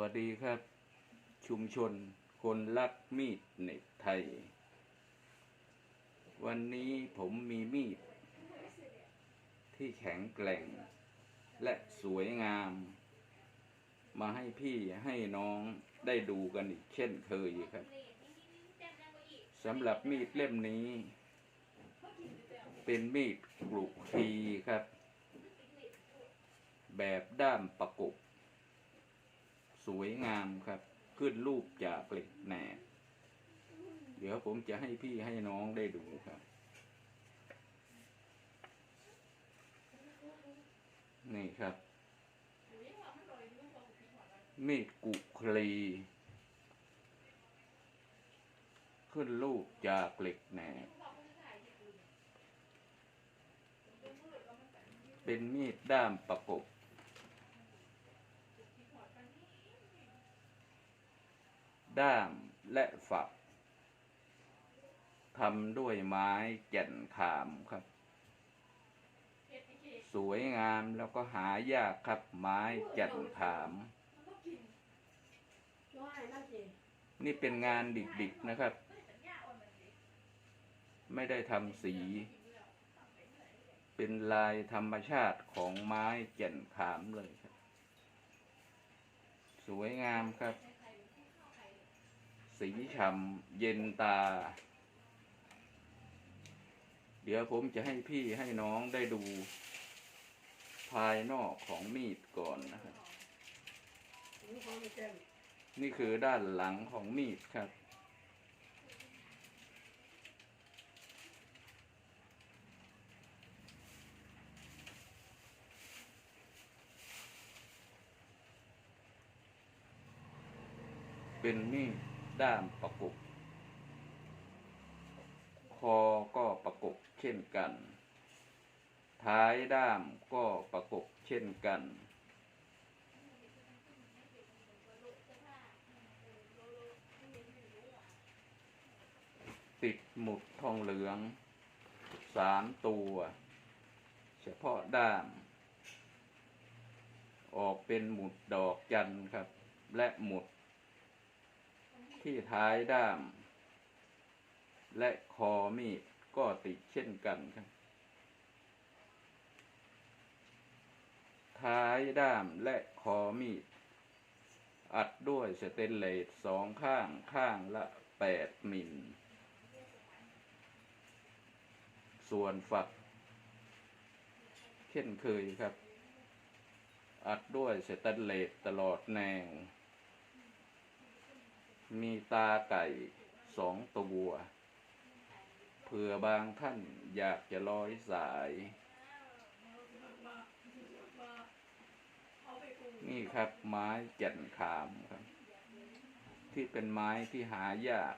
วัสดีครับ ชุมชนคนรักมีดเน็บไทย วันนี้ผมมีมีด ที่แข็งแกร่ง และสวยงาม มาให้พี่ให้น้องได้ดูกันอีกเช่นเคยครับสำหรับมีดเล่มนี้ เป็นมีดกรุทีครับ แบบด้ามประกบ สวยงามครับ ขึ้นรูปจากเหล็กแหนบเดี๋ยวผมจะให้พี่ให้น้องได้ดูครับ นี่ครับมีดกุคลีขึ้นรูปจากเหล็กแหนบเป็นมีดด้ามประกบ ด้ามและฝักทำด้วยไม้แก่นขามครับ สวยงามแล้วก็หายากครับไม้แก่นขาม นี่เป็นงานดิกๆนะครับ ไม่ได้ทำสี เป็นลายธรรมชาติของไม้แก่นขามเลยครับ สวยงามครับ สีฉ่ำเย็นตา เดี๋ยวผมจะให้พี่ให้น้องได้ดู ภายนอกของมีดก่อนนะครับ นี่คือด้านหลังของมีดครับเป็นมีด ด้ามประกบ คอก็ประกบเช่นกัน ท้ายด้ามก็ประกบเช่นกัน ติดหมุดทองเหลืองสามตัว เฉพาะด้าม ออกเป็นหมุดดอกจันครับ และหมุด ที่ท้ายด้าม และคอมีดก็ติดเช่นกันครับ ท้ายด้ามและคอมีด อัดด้วยสเตนเลสสองข้างข้างละแปดมิล ส่วนฝัก เช่นเคยครับ อัดด้วยสแตนเลสตลอดแนว มีตาไก่สองตัวเผื่อบางท่านอยากจะร้อยสาย นี่ครับไม้แก่นขามครับ ที่เป็นไม้ที่หายาก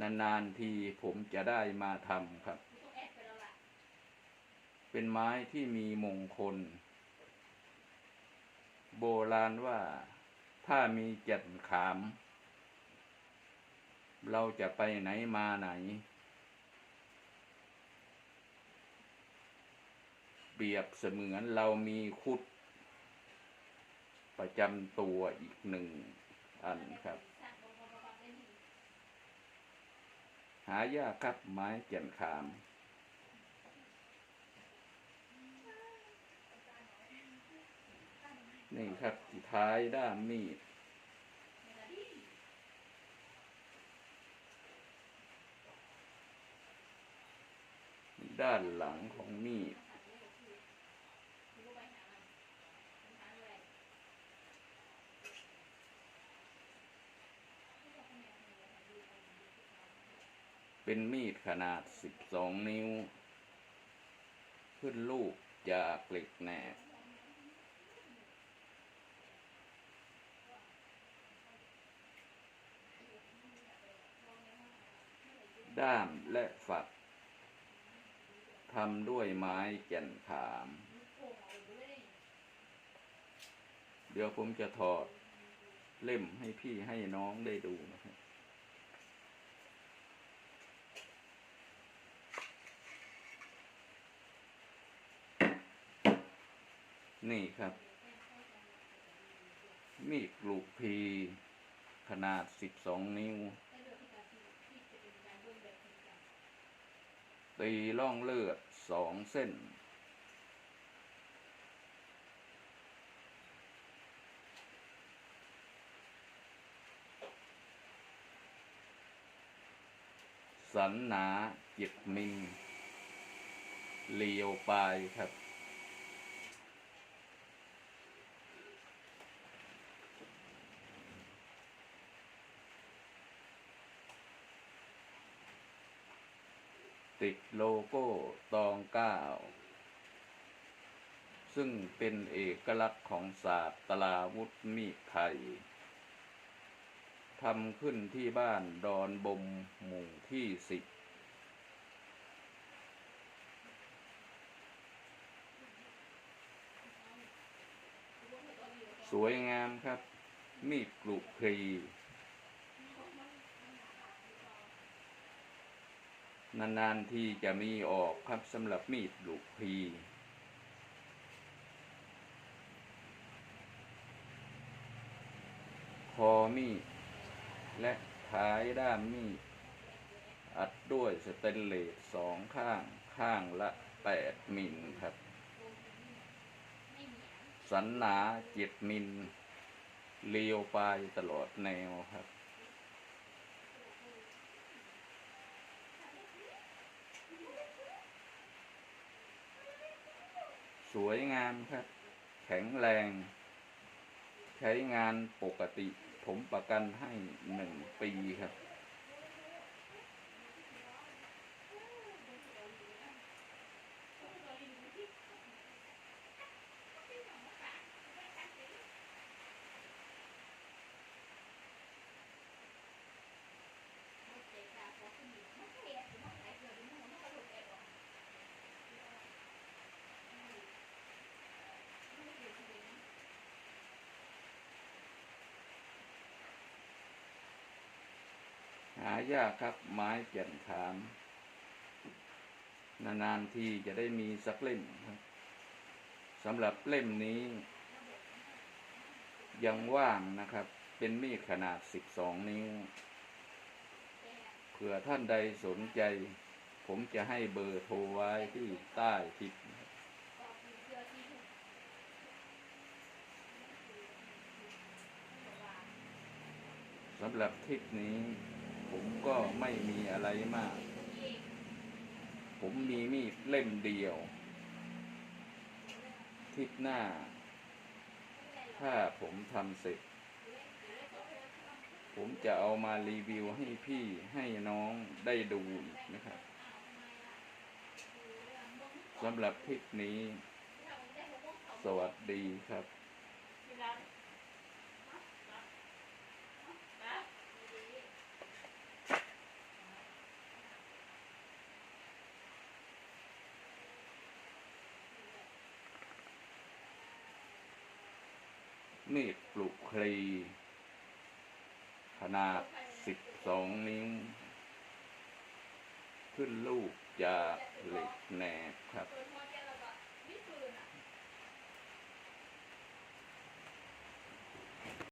นานๆทีผมจะได้มาทำครับ เป็นไม้ที่มีมงคล โบราณว่า ถ้ามีแก่นขาม เราจะไปไหนมาไหน เปรียบเสมือนเรามีคุด ประจำตัวอีกหนึ่งอันครับ หายากครับไม้แก่นขาม นี่ครับที่ท้ายด้ามมีดด้านหลังของมีดเป็นมีดขนาด 12 นิ้ว ขึ้นลูกจากเหล็กแหนบ ด้ามและฝักทำด้วยไม้แก่นขาม เดี๋ยวผมจะถอดเล่มให้พี่ให้น้องได้ดูนะครับนี่ครับ มีดลูกพีขนาดสิบสองนิ้ว ตีล่องเลือดสองเส้น สันหนาจิตมิลเลียวปลายครับ ติดโลโก้ตองเก้าซึ่งเป็นเอกลักษณ์ของศาสตราวุธมีไทยทำขึ้นที่บ้านดอนบมหมู่ที่สิบสวยงามครับ มีดกรุพรี นานๆที่จะมีออกครับสำหรับมีดกรุพรีคอมีด และท้ายด้ามมีด อัดด้วยสเตนเลสสองข้างข้างละแปดมิลครับ สันหนาเจ็ดมิลเลียวปลายตลอดแนวครับ สวยงามครับ แข็งแรง ใช้งานปกติ ผมประกันให้หนึ่งปีครับ หายากครับ ไม้เกี่ยนขาม นานๆทีจะได้มีสักเล่มครับสำหรับเล่มนี้ ยังว่างนะครับ เป็นมีดขนาด12นิ้วเผื่อท่านใดสนใจ ผมจะให้เบอร์โทรไว้ที่ใต้คลิปสำหรับคลิปนี้ ผมก็ไม่มีอะไรมาก ผมมีมีดเล่มเดียวคลิปหน้า ถ้าผมทำเสร็จ ผมจะเอามารีวิวให้พี่ให้น้องได้ดูอีกนะครับสำหรับคลิปนี้ สวัสดีครับ มีดปลุกคลี ขนาดสิบสองนิ้ว ขึ้นลูกจากเหล็กแหนบครับ